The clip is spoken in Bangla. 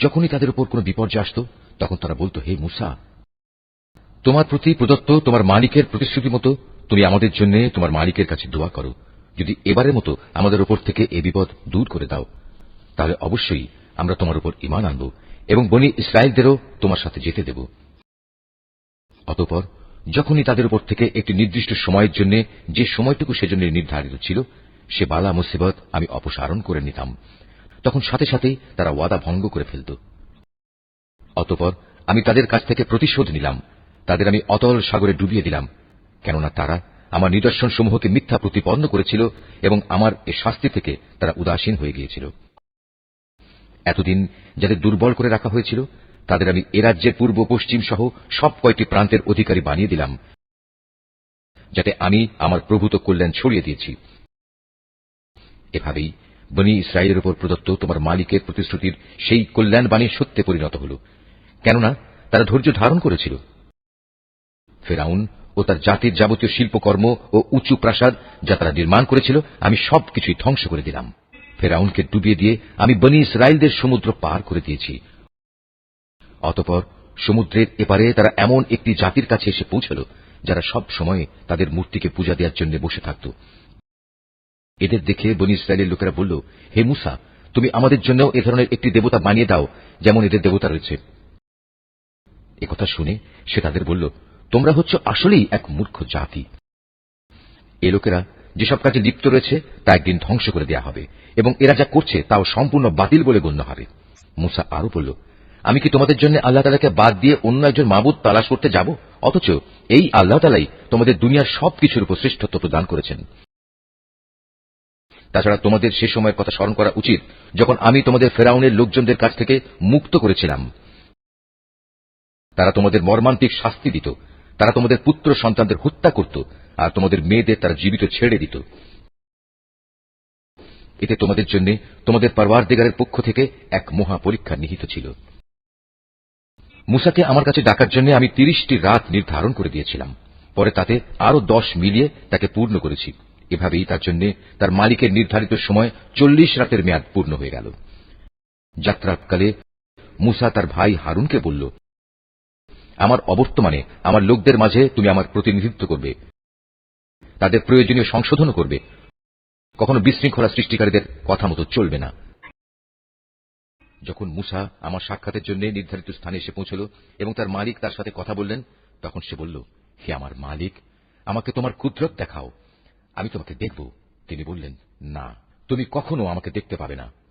যখনই তাদের উপর কোনো বিপর্যয় আসত, তখন তারা বলতো, হে মুসা, তোমার প্রতি প্রদত্ত তোমার মালিকের প্রতিশ্রুতি মতো তুমি আমাদের জন্য তোমার মালিকের কাছে দোয়া করো। যদি এবারের মতো আমাদের উপর থেকে এ বিপদ দূর করে দাও, তাহলে অবশ্যই আমরা তোমার উপর ইমান আনব এবং বনি ইসরায়েলদেরও তোমার সাথে যেতে দেব। অতপর যখনই তাদের উপর থেকে একটি নির্দিষ্ট সময়ের জন্য যে সময়টুকু সেজন্য নির্ধারিত ছিল, সে বালা মুসিবত আমি অপসারণ করে নিতাম। তখন সাথে সাথেই তারা ওয়াদা ভঙ্গ করে ফেলত। অতপর আমি তাদের কাছ থেকে প্রতিশোধ নিলাম। তাদের আমি অতল সাগরে ডুবিয়ে দিলাম। কেননা তারা আমার নিদর্শন সমূহকে মিথ্যা প্রতিপন্ন করেছিল এবং আমার এ শাস্তি থেকে তারা উদাসীন হয়ে গিয়েছিল। এতদিন যাদের দুর্বল করে রাখা হয়েছিল, তাদের আমি এ রাজ্যের পূর্ব, পশ্চিম সহ সব কয়টি প্রান্তের অধিকারী বানিয়ে দিলাম, যাতে আমি আমার প্রভূত কল্যাণ ছড়িয়ে দিয়েছি। এভাবেই বনি ইসরায়েলের উপর প্রদত্ত তোমার মালিকের প্রতিশ্রুতির সেই কল্যাণ বাণী সত্যে পরিণত হল। কেননা, তারা ধৈর্য ধারণ করেছিল। ফেরাউন ও তার জাতির যাবতীয় শিল্পকর্ম ও উঁচু প্রাসাদ যা তারা নির্মাণ করেছিল, আমি সব কিছুই ধ্বংস করে দিলাম। ফেরাউনকে ডুবিয়ে দিয়ে আমি বনি ইসরায়েলদের সমুদ্র পার করে দিয়েছি। অতপর সমুদ্রের এপারে তারা এমন একটি জাতির কাছে এসে পৌঁছল, যারা সব সময় তাদের মূর্তিকে পূজা দেওয়ার জন্য বসে থাকত। এদের দেখে বনি ইসরায়েলের লোকেরা বলল, হে মুসা, তুমি আমাদের জন্য এ ধরনের একটি দেবতা বানিয়ে দাও, যেমন এদের দেবতা রয়েছে। একথা শুনে সে তাদের বলল, তোমরা হচ্ছ আসলেই এক মূর্খ জাতি। এ লোকেরা যেসব কাজে লিপ্ত রয়েছে, তা একদিন ধ্বংস করে দেয়া হবে, এবং এরা যা করছে, তাও সম্পূর্ণ বাতিল বলে গণ্য হবে। মুসা আরও বলল, আমি কি তোমাদের জন্য আল্লাহ তালাকে বাদ দিয়ে অন্য একজন মাবুদ তালাশ করতে যাব? অথচ এই আল্লাহ তালাই তোমাদের দুনিয়ার সবকিছুর উপর শ্রেষ্ঠত্ব প্রদান করেছেন। তাছাড়া তোমাদের সে সময়ের কথা স্মরণ করা উচিত, যখন আমি তোমাদের ফেরাউনের লোকজনদের কাছ থেকে মুক্ত করেছিলাম। তারা তোমাদের মর্মান্তিক শাস্তি দিত, তারা তোমাদের পুত্র সন্তানদের হত্যা করত, আর তোমাদের মেয়েদের তারা জীবিত ছেড়ে দিত। এতে তোমাদের জন্য তোমাদের পারওয়ার দিগারের পক্ষ থেকে এক মহা পরীক্ষা নিহিত ছিল। মুসাকে আমার কাছে ডাকার জন্য আমি তিরিশটি রাত নির্ধারণ করে দিয়েছিলাম। পরে তাতে আরও দশ মিলিয়ে তাকে পূর্ণ করেছি। এভাবেই তার জন্য তার মালিকের নির্ধারিত সময় চল্লিশ রাতের মেয়াদ পূর্ণ হয়ে গেল। যাত্রাকালে মুসা তার ভাই হারুনকে বলল, আমার অবর্তমানে আমার লোকদের মাঝে তুমি আমার প্রতিনিধিত্ব করবে। তাদের প্রয়োজনীয় সংশোধনও করবে। কখনো বিশৃঙ্খলা সৃষ্টিকারীদের কথা মতো চলবে না। যখন মুসা আমার সাক্ষাতের জন্য নির্ধারিত স্থানে এসে পৌঁছল এবং তার মালিক তার সাথে কথা বললেন, তখন সে বলল, হে আমার মালিক, আমাকে তোমার কুদরত দেখাও। আমি তোমাকে দেখব। তিনি বললেন না তুমি কখনো আমাকে দেখতে পাবে না।